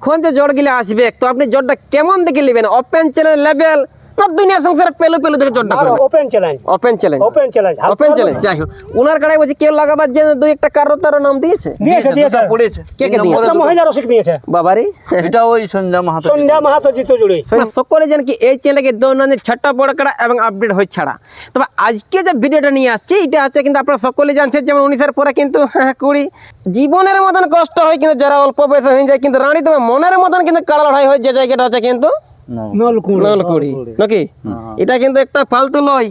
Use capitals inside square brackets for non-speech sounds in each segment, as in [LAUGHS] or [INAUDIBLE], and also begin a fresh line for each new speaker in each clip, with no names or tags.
এখন যে গিলা আসবে তো আপনি জ্বরটা কেমন দেখে নেবেন? অপেন চ্যানেল লেভেল দুনিয়া সংসারে পেল পেল দেখে জড়টা করবেন
open challenge
open challenge
open challenge
open challenge যাই হোক উনার কাড়াই বলছি কেউ লাগাবার জন্য দুই একটা কারও তারও নাম দিয়েছে?
দিয়েছে দিয়েছে।
পড়েছে।
কে কে দিয়েছে?
মহিলা রসিক দিয়েছে।
বাবারি।
এটা ওই সন্ধ্যা মাহাতো
সন্ধ্যা মাহাতো জিতো জুড়ি।
সকলে যেন কি এই চ্যানেলকে দৈনন্দিন ছটা বড় কাড়া এবং আপডেট হয়ে ছাড়া। তবে আজকে যে ভিডিওটা নিয়ে আসছি এটা হচ্ছে কিন্তু আপনারা সকলে জানছেন যেমন উনিশের পরে কিন্তু কুড়ি। জীবনের মতন কষ্ট হয় কিন্তু যারা অল্প বয়সে হয়ে যায় কিন্তু রানী তবে মনের মতন কিন্তু কাড়া লড়াই হয় যে জায়গাটা হচ্ছে কিন্তু
নলকুড়ি।
নলকুড়ি। নাকি? এটা কিন্তু একটা ফালতু লয়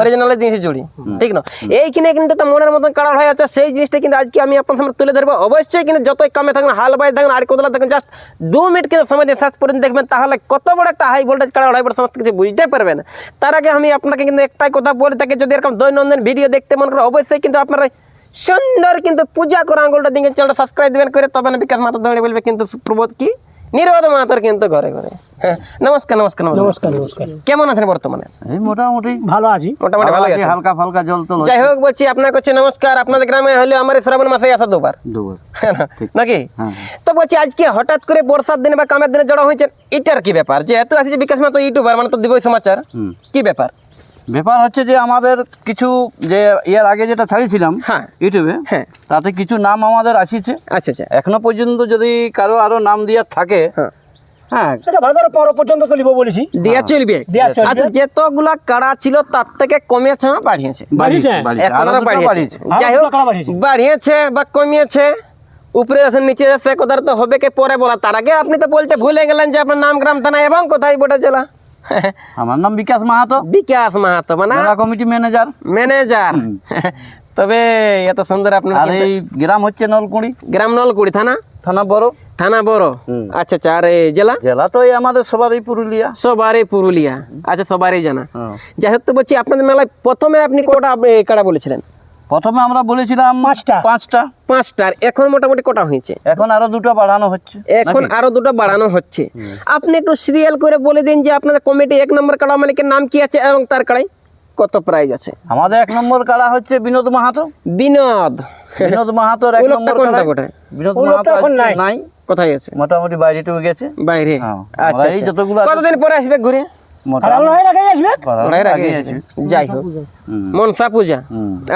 অরিজিনাল জিনিস জুড়ি। ঠিক না? এইখানে কিন্তু একটা মনের মতন কাড়া হয়ে আছে সেই জিনিসটা কিন্তু আজকে আমি আপনার সামনে তুলে ধরবো। অবশ্যই কিন্তু যতই কামে থাকুন হাল বাই থাকুন আর কোথাও থাকুন জাস্ট দু মিনিট কিন্তু সময় দিয়ে শেষ পর্যন্ত দেখবেন তাহলে কত বড় একটা হাই ভোল্টেজ লড়াই সমস্ত কিছু বুঝতে পারবেন। তার আগে আমি আপনাকে কিন্তু একটাই কথা বলে থাকি যদি এরকম দৈনন্দিন ভিডিও দেখতে মনে করে অবশ্যই কিন্তু আপনারা সুন্দর কিন্তু পূজা করে আঙুলটা দিকে চ্যানেলটা সাবস্ক্রাইব দিবেন করে তবে না বিকাশ মাতা দৌড়ে বলবে কিন্তু প্রবোধ কি? নিরোধ মাতার কিন্তু ঘরে ঘরে। হ্যাঁ নমস্কার নমস্কার নমস্কার।
নমস্কার
কেমন আছেন বর্তমানে?
মোটামুটি
ভালো আছি।
মোটামুটি ভালো আছে
হালকা ফালকা জল তো
যাই হোক বলছি আপনার কাছে নমস্কার। আপনাদের গ্রামে হলে আমার শ্রাবণ মাসে আসা দুবার।
দুবার।
নাকি?
হ্যাঁ।
তো বলছি আজকে হঠাৎ করে বর্ষার দিনে বা কামের দিনে জড়ো হয়েছে এটার কি ব্যাপার? যেহেতু আছে যে বিকাশ মাতো ইউটিউবার মানে তো দিবই সমাচার। কি ব্যাপার?
ব্যাপার হচ্ছে যে আমাদের কিছু যে এর আগে যেটা ছাড়িয়েছিলাম
হ্যাঁ।
ইউটিউবে
হ্যাঁ।
তাতে কিছু নাম আমাদের আসিছে
আচ্ছা আচ্ছা
এখনও পর্যন্ত যদি কারও আরও নাম দেওয়ার থাকে
হ্যাঁ।
হ্যাঁ
সেটা ভাদর পর পর্যন্ত চলিব বলেছি
দেয়া চলবে। আচ্ছা যতগুলা কাড়া ছিল তার থেকে কমিয়েছে না বাড়িয়েছে
বাড়িয়েছে?
এখন। যাই হোক
বাড়িয়েছে।
বা কমিয়েছে উপরে আসেন নিচে তো হবে কে পরে বলা তার আগে আপনি তো বলতে ভুলে গেলেন যে আপনার নাম গ্রাম থানা এবং কোথায় বটে জেলা [LAUGHS]
আমার নাম বিকাশ মাহাতো।
বিকাশ মাহাতো মানে
কমিটি ম্যানেজার।
ম্যানেজার। [LAUGHS] তবে এত সুন্দর আপনার
আর এই গ্রাম হচ্ছে নলকুড়ি।
গ্রাম নলকুড়ি থানা?
থানা বড়।
থানা বড়? আচ্ছা আচ্ছা আর এই জেলা?
জেলা তো এই আমাদের সবারই পুরুলিয়া।
সবারই পুরুলিয়া। আচ্ছা সবারই জানা।
হ্যাঁ।
যাই হোক তো বলছি আপনাদের মেলায় প্রথমে আপনি কটা কাড়া বলেছিলেন?
প্রথমে আমরা বলেছিলাম।
পাঁচটা।
পাঁচটা।
পাঁচটার এখন মোটামুটি কটা হয়েছে?
এখন আরও দুটো বাড়ানো হচ্ছে।
এখন আরও দুটো বাড়ানো হচ্ছে। আপনি একটু সিরিয়াল করে বলে দিন যে আপনাদের কমিটি এক নম্বর কাড়া মালিকের নাম কি আছে এবং তার কাড়াই কত প্রাইজ আছে?
আমাদের এক নম্বর কাড়া হচ্ছে বিনোদ মাহাতো।
বিনোদ।
বিনোদ মাহাতোর এক নম্বর কাড়া
কোথায়?
বিনোদ মাহাতো
এখন নাই।
কোথায় আছে?
মোটামুটি বাইরে টুকে গেছে।
বাইরে।
হ্যাঁ,
আচ্ছা
এই
আচ্ছা।
যতগুলো
কতদিন পরে আসবে ঘুরে? যাই হোক। মনসা পূজা।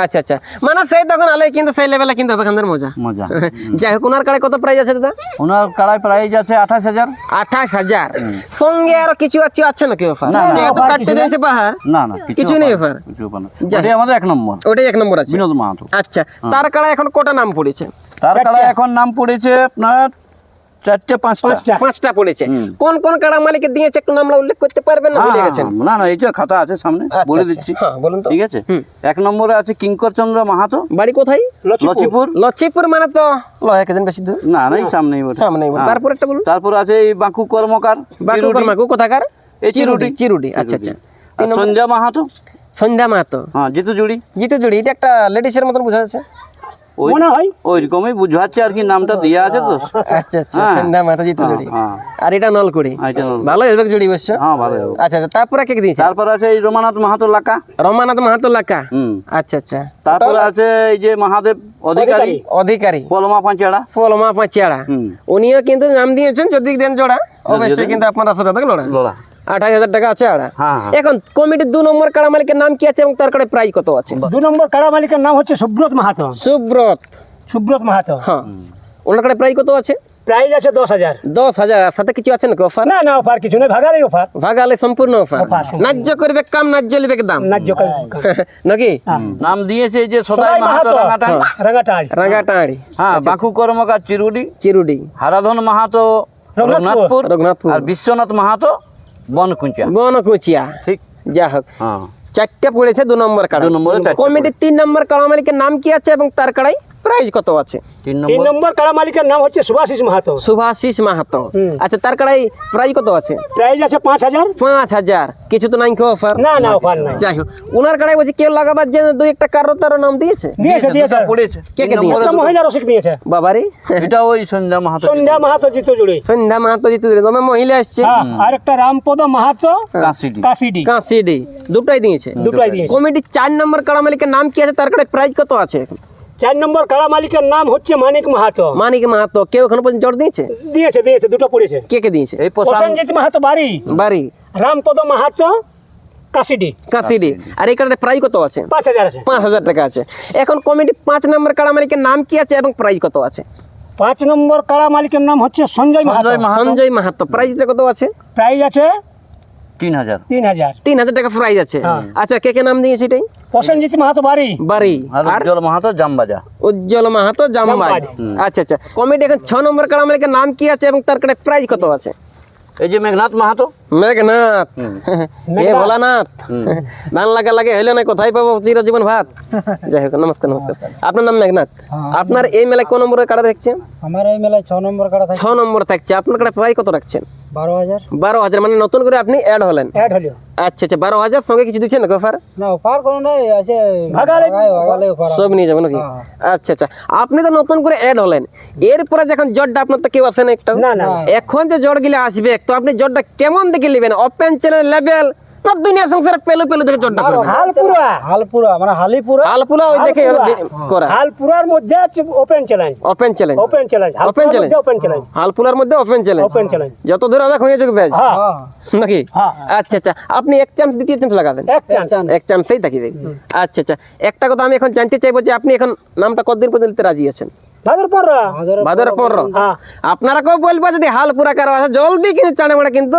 আচ্ছা আচ্ছা। মানে সেই তখন আলে কিন্তু সেই লেভেলে কিন্তু হবে এখানকার মজা।
মজা। [LAUGHS]
যাই হোক ওনার কাড়ে কত প্রাইজ আছে দাদা?
ওনার কাড়াই প্রাইজ আছে আঠাশ হাজার।
আঠাশ হাজার। সঙ্গে আরও কিছু আছে আছে নাকি অফার
না, না,
যেহেতু কাটতে
কিছু
দিয়েছে পাহাড়।
না না
কিছু নেই।
ওটাই আমাদের এক নম্বর।
ওটাই এক নম্বর আছে।
বিনোদ মাহাতো।
আচ্ছা তার কাড়া এখন কটা নাম পড়েছে?
তার এখন নাম পড়েছে আপনার চারটে পাঁচটা।
পাঁচটা।
পড়েছে। কোন কোন কাড়া মালিকে দিয়েছে একটু নামটা উল্লেখ করতে পারবেন না ভুলে
হ্যাঁ,
গেছেন?
না না এই যে খাতা আছে সামনে
আচ্ছা,
বলে
আচ্ছা।
দিচ্ছি।
হ্যাঁ বলুন তো।
ঠিক আছে? এক নম্বরে আছে কিঙ্কর চন্দ্র মাহাতো।
বাড়ি কোথায়?
লচিপুর।
লচিপুর।
মানে তো লয় কেজন বেশি দূর?
না সামনেই হ্যাঁ।
তারপর একটা বলুন।
তারপর আছে এই বাঁকু কর্মকার
বাকু কোথাকার?
এই
চিরুডি
চিরুডি।
চিরুডি। আচ্ছা আচ্ছা।
সন্ধ্যা মাহাতো?
সন্ধ্যা মাহাতো।
হ্যাঁ জিতু জুড়ি।
জিতু জুড়ি এটা একটা লেডিসের মতন বোঝা যাচ্ছে।
মনে হয়।
ওই বুঝাচ্ছে আর কি নামটা দেওয়া আছে তো।
আচ্ছা আচ্ছা
হ্যাঁ।
সন্ধ্যা মাহাতো জিতু
হ্যাঁ,
জুড়ি।
হ্যাঁ।
আর এটা নলকুড়ি।
আর
ভালো হবে জুড়ি অবশ্য
হ্যাঁ ভালো
আচ্ছা আচ্ছা তারপরে কে কে দিয়েছে?
তারপর আছে এই রমানাথ মাহাতো লাকা।
রমানাথ মাহাতো লাকা? আচ্ছা আচ্ছা।
তারপরে আছে এই যে মহাদেব অধিকারী।
অধিকারী।
পলমা পাঁচড়া
উনিও কিন্তু নাম দিয়েছেন যদি দেন জোড়া অবশ্যই কিন্তু আপনার আসলে লড়া।
লোলা
আঠাশ হাজার টাকা আছে আড়া।
হ্যাঁ হ্যাঁ।
এখন কমিটির দু নম্বর কাড়া মালিকের নাম কি আছে এবং তার কাড়ে প্রাইস কত আছে?
দু নম্বর কাড়া মালিকের নাম হচ্ছে সুব্রত মাহাতো।
সুব্রত।
সুব্রত মাহাতো।
হ্যাঁ। ওনার কাড়ে প্রাইস কত আছে?
প্রাইজ আছে দশ হাজার।
দশ হাজার। সাথে কিছু আছে নাকি অফার
না না অফার কিছু নেই। ভাগারই অফার
ভাগালে সম্পূর্ণ অফার ন্যায্য করবে কাম ন্যায্য লিবে দাম?
ন্যায্য [LAUGHS]
নাকি?
নাম দিয়েছে যে সদাই মাহাতো হ্যাঁ বাঁকু কর্মকার চিরুডি।
চিরুডি।
হারাধন মাহাতো
রঘুনাথপুর।
রঘুনাথপুর।
রঘুনাথপুর।
আর বিশ্বনাথ মাহাতো
বনকুচিয়া
ঠিক।
যা হোক
হ্যাঁ।
চারটে পড়েছে দু নম্বর কাড়া
দু নম্বরে
কমিটির তিন নম্বর কাড়া মালিকের নাম কি আছে এবং তার কাড়াই? প্রাইস কত আছে?
তিন
তিন
নম্বর।
নম্বর কাড়া মালিকের নাম হচ্ছে সুভাষিস মাহাতো।
সুভাষিস মাহাতো। আচ্ছা তার কাড়াই প্রাইস কত আছে?
প্রাইজ আছে পাঁচ হাজার।
পাঁচ হাজার। কিছু তো নাই অফার
না না অফার নাই।
যাই হোক ওনার কাড়াই বলছি কেউ লাগাবার জন্য দুই একটা কারও তারও নাম দিয়েছে?
দিয়েছে দিয়েছে
পড়েছে।
কে কে
একটা মহিলা রসিক দিয়েছে।
বাবারি।
এটা ওই সন্ধ্যা মাহাতো
সন্ধ্যা মাহাতো জিতো জুড়ি।
সন্ধ্যা মাহাতো জিতু তবে মহিলা আসছে
হ্যাঁ আর একটা রামপদ মাহাতো
কাশিডি।
কাশিডি।
কাঁসিডি দুটাই দিয়েছে।
দুটাই দিয়েছে।
কমিটির চার নম্বর কাড়া মালিকের নাম কি আছে? তার কাড়াই প্রাইস কত আছে? এখন?
চার নম্বর কাড়া মালিকের নাম হচ্ছে মানিক মাহাতো।
মানিক মাহাতো কেউ এখনও পর্যন্ত জট দিয়েছে?
দিয়েছে দিয়েছে দুটো পড়েছে।
কে কে দিয়েছে?
এই প্রশান্ত
প্রসেনজিৎ মাহাতো বাড়ি।
বাড়ি।
রামপদ মাহাতো কাশিডি।
কাশিডি। আর এই প্রাইস কত আছে?
পাঁচ হাজার আছে।
পাঁচ হাজার টাকা আছে। এখন কমিটি পাঁচ নম্বর কাড়া মালিকের নাম কি আছে এবং প্রাইস কত আছে?
পাঁচ নম্বর কাড়া মালিকের নাম হচ্ছে সঞ্জয় মাহাতো।
সঞ্জয় মাহাতো।
সঞ্জয় মাহাতো প্রাইসটা কত আছে?
প্রাইজ আছে
তিন হাজার
তিন হাজার
তিন হাজার টাকা প্রাইস আছে।
হ্যাঁ।
আচ্ছা কে কে নাম দিয়েছে এটাই?
প্রসেনজিৎ মাহাতো বাড়ি।
বাড়ি।
আর
আর?
উজ্জ্বল মাহাতো জামবাজা।
উজ্জ্বল মাহাতো জামবাই
জামবাই।
আচ্ছা আচ্ছা। কমিটি এখন ছ নম্বর কাড়া মালিকের নাম কি আছে এবং তার কাছে প্রাইস কত আছে?
এই যে মেঘনাথ মাহাতো।
মেঘনাথ। [LAUGHS] এ ভোলানাথ। ধান [LAUGHS] লাগা লাগে হইলে না কোথায় পাবো চিরজীবন ভাত? [LAUGHS] যাই হোক নমস্কার নমস্কার। আপনার নাম মেঘনাথ? আপনার এই মেলায় কোন নম্বরের কাড়া রাখছেন
আমার এই মেলায় ছ নম্বর কাটা
ছ নম্বর থাকছে। আপনার কাছে প্রায় কত রাখছেন?
বারো হাজার।
বারো হাজার মানে নতুন করে আপনি অ্যাড হলেন?
অ্যাড হলো
আচ্ছা আচ্ছা বারো হাজার সঙ্গে কিছু দিচ্ছেন নাকি অফার
না অফার কোনো নাই আছে
ভাগালে-
ভাগায় ভাগালে অফার
সব নিয়ে যাব নাকি?
হ্যাঁ।
আচ্ছা আচ্ছা আপনি তো নতুন করে অ্যাড হলেন। এরপরে যখন জটটা আপনার তো কেউ আসে না একটা
না না।
এখন যে জট গিলে আসবে তো আপনি জটটা কেমন দেখে নেবেন? ওপেন চ্যানেল লেভেল না দুনিয়া সংসারে পেল পেল দেখে জটটা করবেন
হালপুরা।
হালপুরা মানে হালিপুরা।
আলপুলা ওই দেখে করা।
হালপুরার মধ্যে open challenge
open challenge
open challenge
Open
হালপুরার ওপেন চ্যালেঞ্জ
হালপুলার মধ্যে ওপেন চ্যালেঞ্জ
ওপেন চ্যালেঞ্জ
যত দূর হবে হয়ে। ব্যাচ [LAUGHS] নাকি?
হ্যাঁ।
আচ্ছা আচ্ছা। আপনি এক চান্স দ্বিতীয় চান্স লাগাবেন।
এক চান্স
এক চান্সেই থাকিবে আচ্ছা আচ্ছা। একটা কথা আমি এখন জানতে চাইব যে আপনি এখন নামটা কতদিন পর্যন্ত রাজি আছেন?
ভাদর
পনেরো
হ্যাঁ।
আপনারা কেউ বলব যদি হাল পুরা করা আছে জলদি কিন্তু চানে মাড়ে কিন্তু।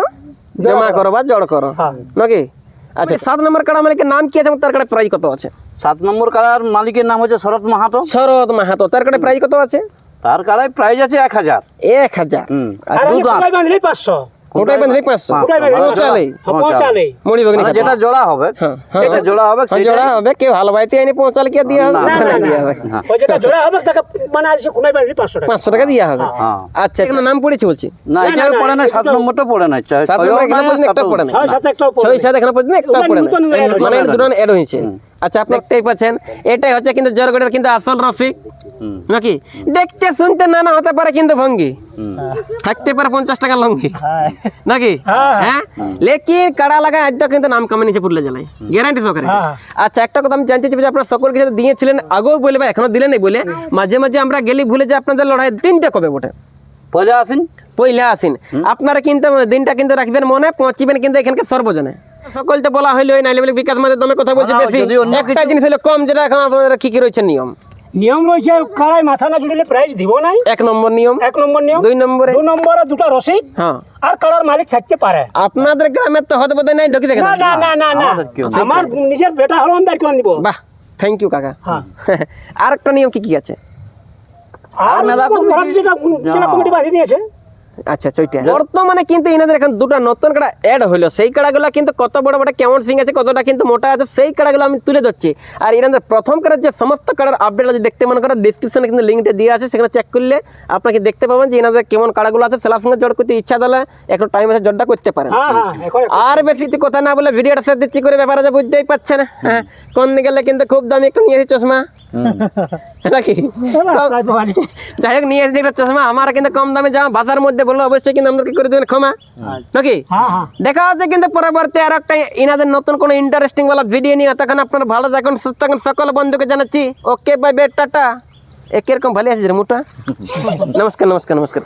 জমা করো বা জড় করো।
হ্যাঁ।
নাকি? আচ্ছা সাত নম্বর কাড়া মালিকের নাম কি আছে এবং তার কাছে প্রাইজ কত আছে?
সাত নম্বর কালার মালিকের নাম হচ্ছে শরৎ মাহাতো।
শরৎ মাহাতো তার কাছে প্রাইজ কত আছে?
তার কালায় প্রাইজ আছে এক হাজার।
এক হাজার।
হুম।
আর পাঁচশো।
ওটাই বেঁধে পাঁচশো।
কোথায় বাঁধলি
পৌঁছালেই
পৌঁছালে
মুড়ি বেগুনি
মানে যেটা জোড়া হবে
হ্যাঁ, হ্যাঁ।
সেটা জোড়া হবে
হ্যাঁ, জোড়া হবে কেউ ভালো বাইতে এনে পৌঁছালে কি দিয়ে হবে?
না,
না
না
না
দিয়ে হবে
ওই যেটা জোড়া হবে তাকে মানে আর সে কোনায় বাঁধলি পাঁচশো টাকা।
পাঁচশো টাকা দিয়ে হবে।
হ্যাঁ।
আচ্ছা এখানে নাম পড়েছে বলছি?
না এটা পড়ে
না,
না সাত
তো-
নম্বরটা পড়ে না ছয়-
সাত নম্বর এখানে
নাই,
পর্যন্ত একটা পড়ে না।
ছয় সাথে একটা
ছয় সাত এখানে পর্যন্ত একটা পড়ে না।
নতুন add হয়েছে।
মানে দুটো অ্যাড হয়েছে। আচ্ছা আপনি দেখতেই পাচ্ছেন। এটাই হচ্ছে কিন্তু জরগড়ের কিন্তু আসল রসিক নাকি? দেখতে শুনতে নানা হতে পারে কিন্তু ভঙ্গি। থাকতে পারে পঞ্চাশ টাকা লঙ্গি। নাকি?
হ্যাঁ।
হ্যাঁ? লেকিন কাড়া লাগায় আজ কিন্তু নাম কামে নিচে পুরলে জ্বালাই গ্যারান্টি সহকারে।
হ্যাঁ।
আচ্ছা একটা কথা আমি জানতে চাই যে আপনার সকলকে সাথে দিয়েছিলেন আগেও বলে বা এখনও দিলেন বলে মাঝে মাঝে আমরা গেলি ভুলে যে আপনাদের লড়াই দিনটা কবে বটে?
পয়লা আসেন
পয়লা আসিন আপনারা কিন্তু দিনটা কিন্তু রাখবেন মনে পৌঁছিবেন কিন্তু এখানকার সর্বজনে। সকল তো বলা হইল নাইলে বলে বিকাশ মাঝে দমে কথা বলছে বেশি। একটা জিনিস হলো কম যেটা এখন আপনাদের কি কি রয়েছে? নিয়ম।
নিয়ম রয়েছে কারায় মাথা না জুড়লে প্রাইজ দিব নাই।
এক নম্বর নিয়ম।
এক নম্বর নিয়ম।
দুই নম্বরে
দু নম্বরে দুটো রসিদ
হ্যাঁ।
আর কারার মালিক থাকতে পারে।
আপনাদের গ্রামের তো হতে বোধহয় নাই
না না না না না। আমার নিজের বেটা হলো আমি বের করে দিব
বাহ থ্যাংক ইউ কাকা।
হ্যাঁ। [LAUGHS]
আর একটা নিয়ম কি কি আছে?
আর
মেলা কমিটি-
যেটা কমিটি বাঁধিয়ে দিয়েছে।
আচ্ছা ওইটা বর্তমানে কিন্তু এনাদের এখন দুটো নতুন কাড়া অ্যাড হলো। সেই কাড়াগুলো কিন্তু কত বড় বড় কেমন সিং আছে কতটা কিন্তু মোটা আছে সেই কাড়াগুলো আমি তুলে ধরছি। আর এনাদের প্রথম কাড়ার যে সমস্ত কাড়ার আপডেট আছে দেখতে মনে করেন ডিসক্রিপশনে কিন্তু লিঙ্কটা দিয়ে আছে সেখানে চেক করলে আপনাকে দেখতে পাবেন যে এনাদের কেমন কাড়াগুলো আছে। সেলার সঙ্গে জড় করতে ইচ্ছা দিলে একটু টাইম আছে জড়টা করতে পারেন।
হ্যাঁ হ্যাঁ এখন
আর বেশি কিছু কথা না বলে ভিডিওটা শেষ দিচ্ছি করে ব্যাপারে যে বুঝতেই পারছেন। হ্যাঁ কোন দিকে গেলে কিন্তু খুব দামি একটা নিয়ে চশমা। নাকি? যাই হোক নিয়ে একটা চশমা। আমার কিন্তু কম দামে যাওয়া মধ্যে বলল অবশ্যই কিন্তু আমাদেরকে করে দেবেন ক্ষমা। নাকি?
হ্যাঁ হ্যাঁ।
দেখা হচ্ছে কিন্তু পরবর্তী আর একটা ইনাদের নতুন কোনো ইন্টারেস্টিং ওয়ালা ভিডিও নিয়ে। তখন আপনার ভালো থাকুন সুস্থ থাকুন সকল বন্ধুকে জানাচ্ছি। ওকে বাই বে টাটা। এ কীরকম ভালো আছে রে মোটা? [LAUGHS] নমস্কার নমস্কার নমস্কার।